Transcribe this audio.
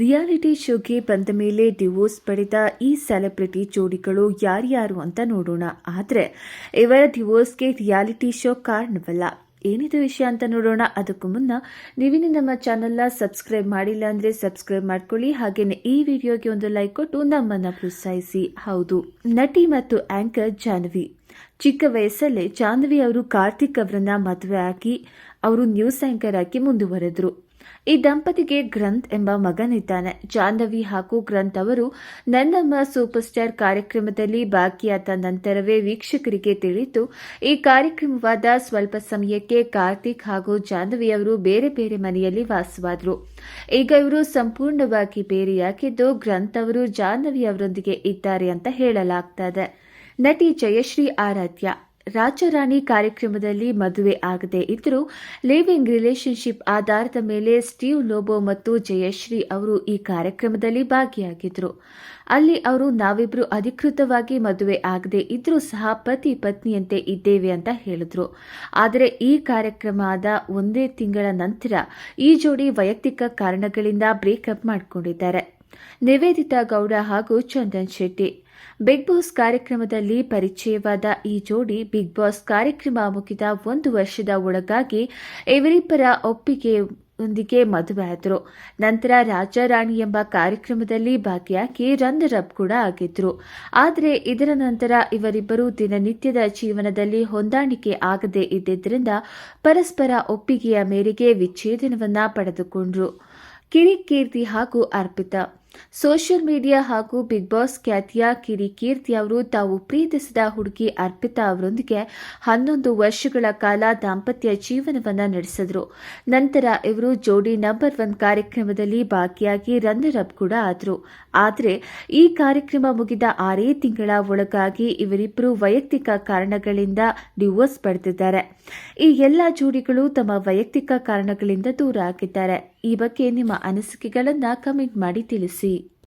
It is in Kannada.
ರಿಯಾಲಿಟಿ ಶೋಗೆ ಬಂದ ಮೇಲೆ ಡಿವೋರ್ಸ್ ಪಡೆದ ಈ ಸೆಲೆಬ್ರಿಟಿ ಜೋಡಿಗಳು ಯಾರ್ಯಾರು ಅಂತ ನೋಡೋಣ. ಆದರೆ ಇವರ ಡಿವೋರ್ಸ್ಗೆ ರಿಯಾಲಿಟಿ ಶೋ ಕಾರಣವಲ್ಲ. ಏನಿದೆ ವಿಷಯ ಅಂತ ನೋಡೋಣ. ಅದಕ್ಕೂ ಮುನ್ನ ನೀವಿನ್ನು ನಮ್ಮ ಚಾನೆಲ್ನ ಸಬ್ಸ್ಕ್ರೈಬ್ ಮಾಡಿಲ್ಲ ಅಂದರೆ ಸಬ್ಸ್ಕ್ರೈಬ್ ಮಾಡ್ಕೊಳ್ಳಿ. ಹಾಗೆಯೇ ಈ ವಿಡಿಯೋಗೆ ಒಂದು ಲೈಕ್ ಕೊಟ್ಟು ನಮ್ಮನ್ನು ಪ್ರೋತ್ಸಾಹಿಸಿ. ಹೌದು, ನಟಿ ಮತ್ತು ಆಂಕರ್ ಜಾನ್ವಿ. ಚಿಕ್ಕ ವಯಸ್ಸಲ್ಲೇ ಜಾನ್ವಿ ಅವರು ಕಾರ್ತಿಕ್ ಅವರನ್ನ ಮದುವೆ ಆಗಿ ಅವರು ನ್ಯೂಸ್ ಆಂಕರ್ ಆಗಿ ಮುಂದುವರೆದ್ರು. ಈ ದಂಪತಿಗೆ ಗ್ರಂಥ್ ಎಂಬ ಮಗನಿದ್ದಾನೆ. ಜಾಹ್ನವಿ ಹಾಗೂ ಗ್ರಂಥ್ ಅವರು, ನನ್ನಮ್ಮ ಸೂಪರ್ ಸ್ಟಾರ್ ಕಾರ್ಯಕ್ರಮದಲ್ಲಿ ಭಾಗಿಯಾದ ನಂತರವೇ ವೀಕ್ಷಕರಿಗೆ ತಿಳಿದು, ಈ ಕಾರ್ಯಕ್ರಮವಾದ ಸ್ವಲ್ಪ ಸಮಯಕ್ಕೆ ಕಾರ್ತಿಕ್ ಹಾಗೂ ಜಾಹ್ನವಿ ಅವರು ಬೇರೆ ಬೇರೆ ಮನೆಯಲ್ಲಿ ವಾಸವಾದರು. ಈಗ ಇವರು ಸಂಪೂರ್ಣವಾಗಿ ಬೇರೆಯಾಗಿದ್ದು, ಗ್ರಂಥ್ ಅವರು ಜಾಹ್ನವಿ ಅವರೊಂದಿಗೆ ಇದ್ದಾರೆ ಅಂತ ಹೇಳಲಾಗ್ತದೆ. ನಟಿ ಜಯಶ್ರೀ ಆರಾಧ್ಯ ರಾಜರಾಣಿ ಕಾರ್ಯಕ್ರಮದಲ್ಲಿ ಮದುವೆ ಆಗದೆ ಇದ್ದರೂ ಲಿವಿಂಗ್ ರಿಲೇಶನ್ಶಿಪ್ ಆಧಾರದ ಮೇಲೆ ಸ್ಟೀವ್ ಲೋಬೋ ಮತ್ತು ಜಯಶ್ರೀ ಅವರು ಈ ಕಾರ್ಯಕ್ರಮದಲ್ಲಿ ಭಾಗಿಯಾಗಿದ್ದರು. ಅಲ್ಲಿ ಅವರು ನಾವಿಬ್ಬರು ಅಧಿಕೃತವಾಗಿ ಮದುವೆ ಆಗದೆ ಇದ್ರೂ ಸಹ ಪತಿ ಪತ್ನಿಯಂತೆ ಇದ್ದೇವೆ ಅಂತ ಹೇಳಿದ್ರು. ಆದರೆ ಈ ಕಾರ್ಯಕ್ರಮದ ಒಂದೇ ತಿಂಗಳ ನಂತರ ಈ ಜೋಡಿ ವೈಯಕ್ತಿಕ ಕಾರಣಗಳಿಂದ ಬ್ರೇಕಪ್ ಮಾಡಿಕೊಂಡಿದ್ದಾರೆ. ನಿವೇದಿತಾ ಗೌಡ ಹಾಗೂ ಚಂದನ್ ಶೆಟ್ಟಿ ಬಿಗ್ ಬಾಸ್ ಕಾರ್ಯಕ್ರಮದಲ್ಲಿ ಪರಿಚಯವಾದ ಈ ಜೋಡಿ ಬಿಗ್ ಬಾಸ್ ಕಾರ್ಯಕ್ರಮ ಮುಗಿದ ಒಂದು ವರ್ಷದ ಒಳಗಾಗಿ ಇವರಿಬ್ಬರ ಒಪ್ಪಿಗೆ ಒಂದಿಗೆ ಮದುವೆಯಾದರು ನಂತರ ರಾಜಾರಾಣಿ ಎಂಬ ಕಾರ್ಯಕ್ರಮದಲ್ಲಿ ಭಾಗಿಯಾಗಿ ರನ್ನರ್ ಅಪ್ ಕೂಡ ಆಗಿದ್ರು. ಆದರೆ ಇದರ ನಂತರ ಇವರಿಬ್ಬರು ದಿನನಿತ್ಯದ ಜೀವನದಲ್ಲಿ ಹೊಂದಾಣಿಕೆ ಆಗದೇ ಇದ್ದಿದ್ದರಿಂದ ಪರಸ್ಪರ ಒಪ್ಪಿಗೆಯ ಮೇರೆಗೆ ವಿಚ್ಛೇದನವನ್ನ ಪಡೆದುಕೊಂಡ್ರು. ಕಿರಿಕೀರ್ತಿ ಹಾಗೂ ಅರ್ಪಿತಾ ಸೋಷಿಯಲ್ ಮೀಡಿಯಾ ಹಾಗೂ ಬಿಗ್ ಬಾಸ್ ಖ್ಯಾತಿಯ ಕಿರಿಕೀರ್ತಿ ಅವರು ತಾವು ಪ್ರೀತಿಸಿದ ಹುಡುಗಿ ಅರ್ಪಿತಾ ಅವರೊಂದಿಗೆ ಹನ್ನೊಂದು ವರ್ಷಗಳ ಕಾಲ ದಾಂಪತ್ಯ ಜೀವನವನ್ನು ನಡೆಸಿದ್ರು. ನಂತರ ಇವರು ಜೋಡಿ ನಂಬರ್ ಒನ್ ಕಾರ್ಯಕ್ರಮದಲ್ಲಿ ಭಾಗಿಯಾಗಿ ರನ್ನರ್ ಅಪ್ ಕೂಡ ಆದರು. ಆದರೆ ಈ ಕಾರ್ಯಕ್ರಮ ಮುಗಿದ ಆರೇ ತಿಂಗಳ ಒಳಗಾಗಿ ಇವರಿಬ್ಬರು ವೈಯಕ್ತಿಕ ಕಾರಣಗಳಿಂದ ಡಿವೋರ್ಸ್ ಪಡೆದಿದ್ದಾರೆ. ಈ ಎಲ್ಲ ಜೋಡಿಗಳು ತಮ್ಮ ವೈಯಕ್ತಿಕ ಕಾರಣಗಳಿಂದ ದೂರ ಆಗಿದ್ದಾರೆ. ಈ ಬಗ್ಗೆ ನಿಮ್ಮ ಅನಿಸಿಕೆಗಳನ್ನು ಕಮೆಂಟ್ ಮಾಡಿ ತಿಳಿಸಿ.